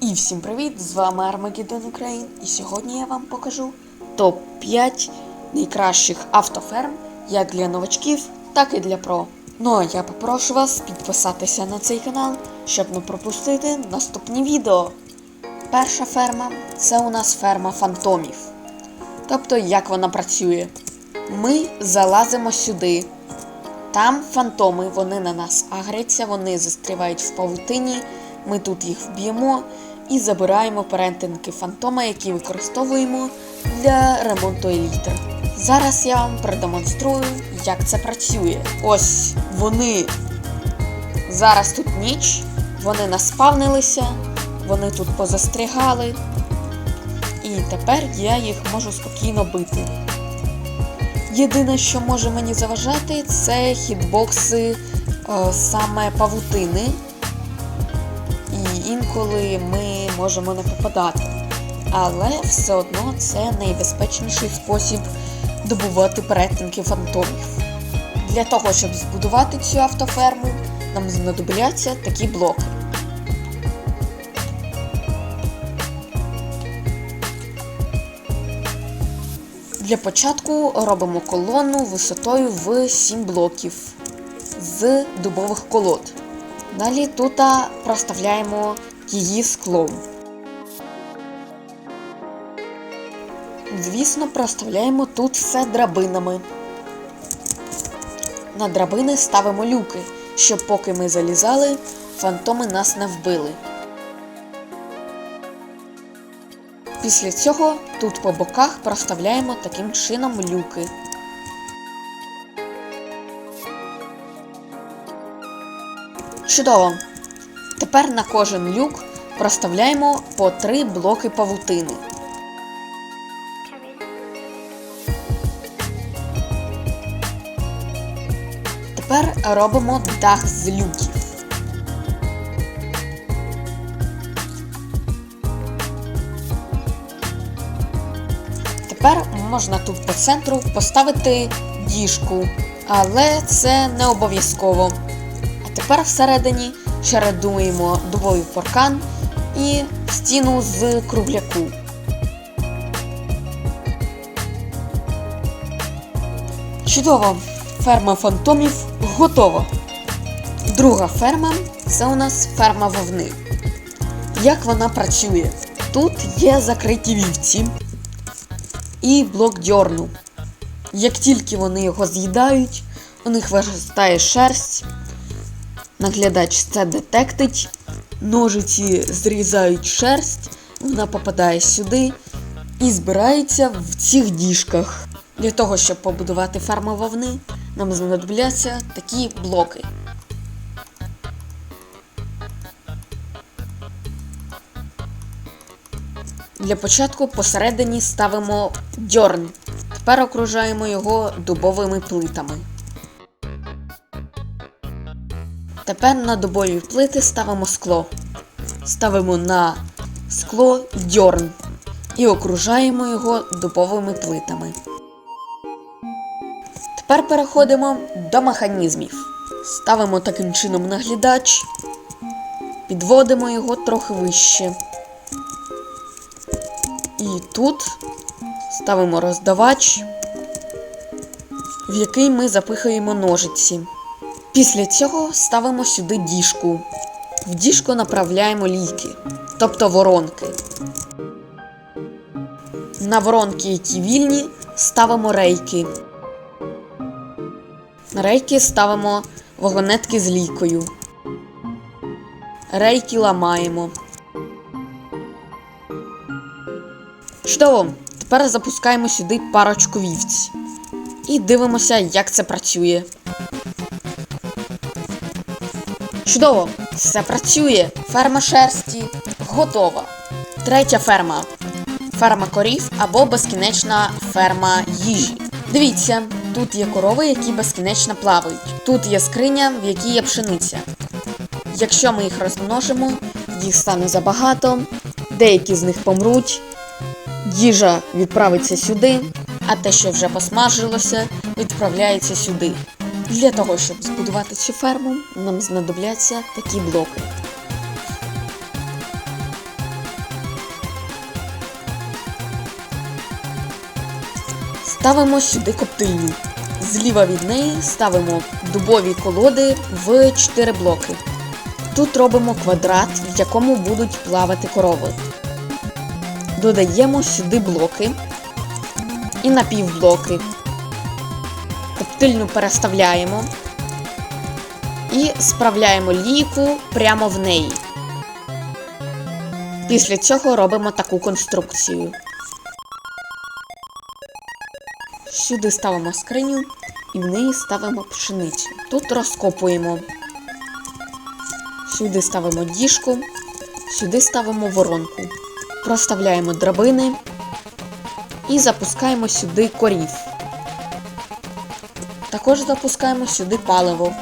І всім привіт! З вами Армагеддон Україн. І сьогодні я вам покажу топ-5 найкращих автоферм як для новачків, так і для про. Ну а я попрошу вас підписатися на цей канал, щоб не пропустити наступні відео. Перша ферма це у нас ферма фантомів. Тобто, як вона працює. Ми залазимо сюди. Там фантоми, вони на нас агряться, вони застрівають в павутині. Ми тут їх вб'ємо і забираємо перетинки фантома, які використовуємо для ремонту елітри. Зараз я вам продемонструю, як це працює. Ось вони зараз тут ніч, вони наспавнилися, вони тут позастрягали. І тепер я їх можу спокійно бити. Єдине, що може мені заважати, це хітбокси е, саме павутини. Інколи ми можемо не попадати. Але все одно це найбезпечніший спосіб добувати перетинки фантомів. Для того, щоб збудувати цю автоферму, нам знадобляться такі блоки. Для початку робимо колону висотою в 7 блоків з дубових колод. Далі тут проставляємо її склом. Звісно, проставляємо тут все драбинами. На драбини ставимо люки, щоб поки ми залізали, фантоми нас не вбили. Після цього тут по боках проставляємо таким чином люки. Чудово! Тепер на кожен люк проставляємо по три блоки павутини. Тепер робимо дах з люків. Тепер можна тут по центру поставити діжку, але це не обов'язково. Тепер всередині чередуємо дубовий паркан і стіну з кругляку. Чудово! Ферма фантомів готова. Друга ферма це у нас ферма вовни. Як вона працює? Тут є закриті вівці і блок дьорну. Як тільки вони його з'їдають, у них виростає шерсть. Наглядач це детектить, ножиці зрізають шерсть, вона попадає сюди і збирається в цих діжках. Для того, щоб побудувати ферму вовни, нам знадобляться такі блоки. Для початку посередині ставимо дьорн. Тепер окружаємо його дубовими плитами. Тепер на дубові плити ставимо скло. Ставимо на скло дьорн і окружаємо його дубовими плитами. Тепер переходимо до механізмів. Ставимо таким чином наглядач, підводимо його трохи вище. І тут ставимо роздавач, в який ми запихаємо ножиці. Після цього ставимо сюди діжку. В діжку направляємо ліки, тобто воронки. На воронки, які вільні, ставимо рейки. На рейки ставимо вагонетки з лікою. Рейки ламаємо. Чудово! Тепер запускаємо сюди парочку вівць. І дивимося, як це працює. Чудово! Все працює! Ферма шерсті готова. Третя ферма. Ферма корів або безкінечна ферма їжі. Дивіться, тут є корови, які безкінечно плавають. Тут є скриня, в якій є пшениця. Якщо ми їх розмножимо, їх стане забагато, деякі з них помруть, їжа відправиться сюди, а те, що вже посмажилося, відправляється сюди. Для того, щоб збудувати цю ферму, нам знадобляться такі блоки. Ставимо сюди коптильню. Зліва від неї ставимо дубові колоди в 4 блоки. Тут робимо квадрат, в якому будуть плавати корови. Додаємо сюди блоки і напівблоки. Коптильню переставляємо і справляємо лійку прямо в неї. Після цього робимо таку конструкцію. Сюди ставимо скриню і в неї ставимо пшеницю. Тут розкопуємо. Сюди ставимо діжку, сюди ставимо воронку. Проставляємо драбини і запускаємо сюди корів. Також запускаємо сюди паливо.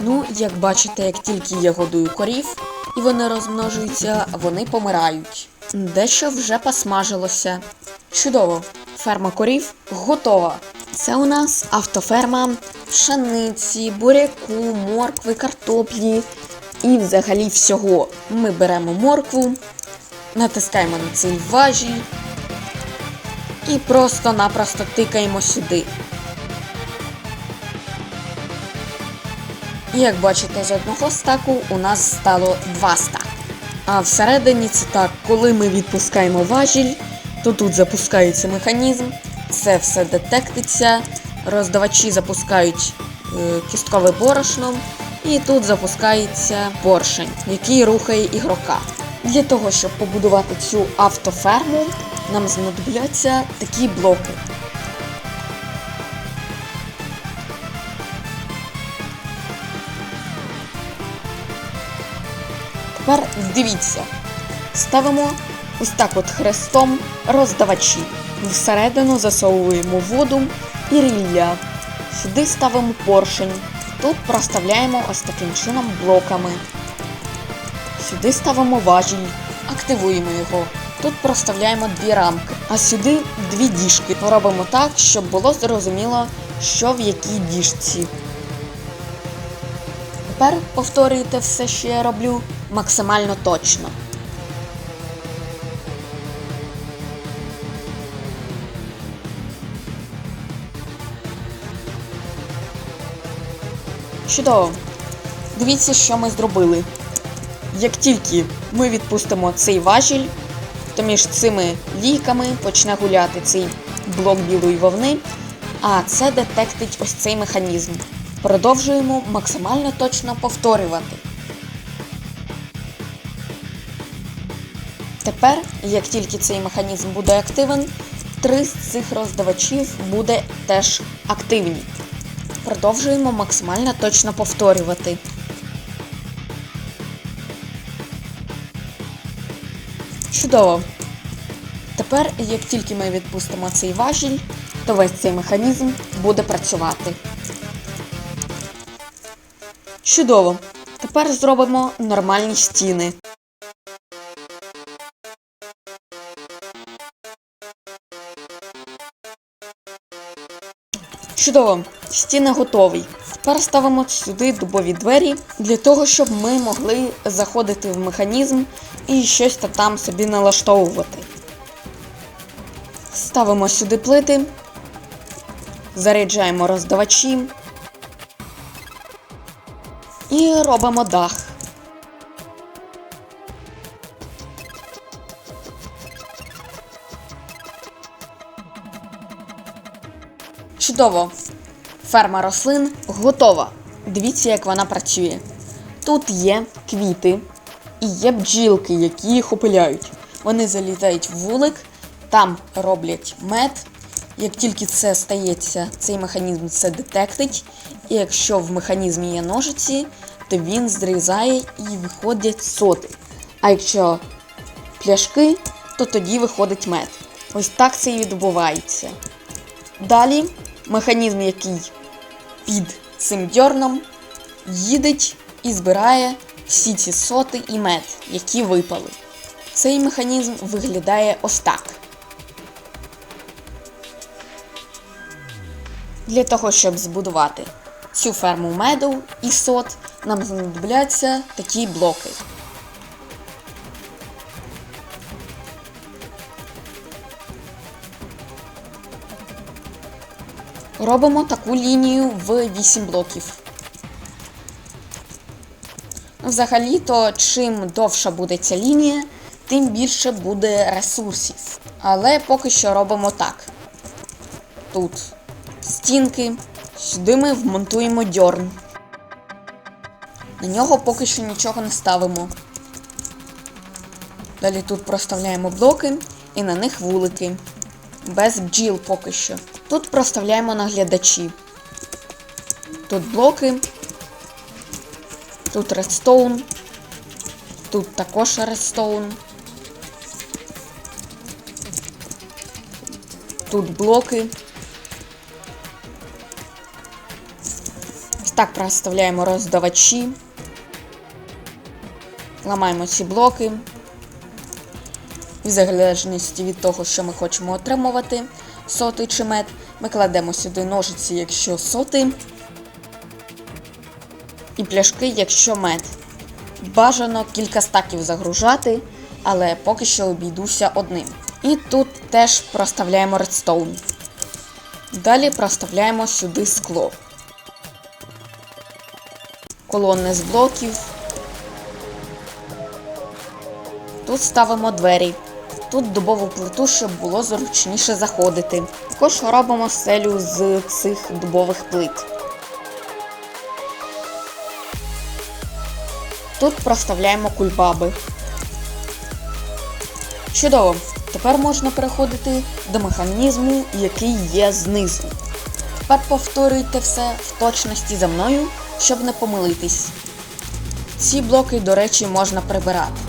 Ну, як бачите, як тільки я годую корів і вони розмножуються, вони помирають. Дещо вже посмажилося. Чудово! Ферма корів готова. Це у нас автоферма пшениці, буряку, моркви, картоплі і взагалі всього. Ми беремо моркву, натискаємо на цей важіль і просто-напросто тикаємо сюди. Як бачите, з одного стаку у нас стало два стаки. А всередині це так, коли ми відпускаємо важіль, то тут запускається механізм, це все детектиться, роздавачі запускають е, кісткове борошно, і тут запускається поршень, який рухає ігрока. Для того, щоб побудувати цю автоферму, нам знадобляться такі блоки. Тепер дивіться, ставимо ось так от хрестом роздавачі. Всередину засовуємо воду і рілля. Сюди ставимо поршень. Тут проставляємо ось таким чином блоками. Сюди ставимо важіль, активуємо його. Тут проставляємо дві рамки, а сюди дві діжки. Робимо так, щоб було зрозуміло, що в якій діжці. Тепер повторюйте все, що я роблю, максимально точно. Чудово. Дивіться, що ми зробили. Як тільки ми відпустимо цей важіль, то між цими лійками почне гуляти цей блок білої вовни, а це детектить ось цей механізм. Продовжуємо максимально точно повторювати. Тепер, як тільки цей механізм буде активен, три з цих роздавачів буде теж активні. Продовжуємо максимально точно повторювати. Чудово. Тепер, як тільки ми відпустимо цей важіль, то весь цей механізм буде працювати. Чудово. Тепер зробимо нормальні стіни. Чудово, стіни готові. Тепер ставимо сюди дубові двері для того, щоб ми могли заходити в механізм і щось там собі налаштовувати. Ставимо сюди плити, заряджаємо роздавачі і робимо дах. Чудово! Ферма рослин готова. Дивіться, як вона працює. Тут є квіти і є бджілки, які їх опиляють. Вони залітають в вулик, там роблять мед. Як тільки це стається, цей механізм це детектить. І якщо в механізмі є ножиці, то він зрізає і виходять соти. А якщо пляшки, то тоді виходить мед. Ось так це і відбувається. Далі механізм, який під цим дьорном їдеть і збирає всі ці соти і мед, які випали. Цей механізм виглядає ось так. Для того, щоб збудувати цю ферму меду і сот, нам знадобляться такі блоки. Робимо таку лінію в 8 блоків. Ну, Взагалі-то, чим довша буде ця лінія, тим більше буде ресурсів. Але поки що робимо так. Тут стінки, сюди ми вмонтуємо дьорн. На нього поки що нічого не ставимо. Далі тут проставляємо блоки і на них вулики. Без бджіл поки що. Тут проставляємо наглядачі. Тут блоки. Тут редстоун. Тут також редстоун. Тут блоки. Так проставляємо роздавачі. Ламаємо ці блоки. В залежності від того, що ми хочемо отримувати, сотий чи мед, ми кладемо сюди ножиці, якщо сотий, і пляшки, якщо мед. Бажано кілька стаків загружати, але поки що обійдуся одним. І тут теж проставляємо редстоун. Далі проставляємо сюди скло. Колонни з блоків. Тут ставимо двері. Тут дубову плиту, щоб було зручніше заходити. Також робимо селю з цих дубових плит. Тут проставляємо кульбаби. Чудово! Тепер можна переходити до механізму, який є знизу. Тепер повторюйте все в точності за мною, щоб не помилитись. Ці блоки, до речі, можна прибирати.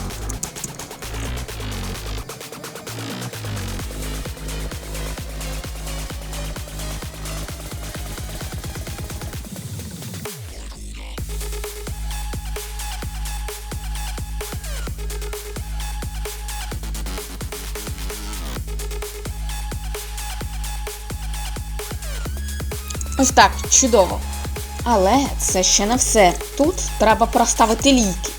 Ось так, чудово. Але це ще не все. Тут треба проставити ліки.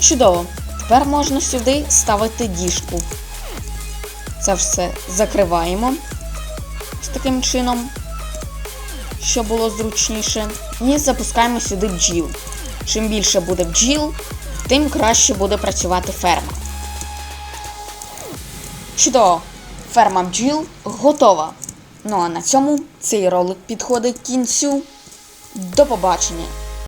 Чудово. Тепер можна сюди ставити діжку. Це все закриваємо з таким чином, щоб було зручніше. І запускаємо сюди бджіл. Чим більше буде бджіл, тим краще буде працювати ферма. Чудово! Ферма бджіл готова. Ну а на цьому цей ролик підходить кінцю. До побачення!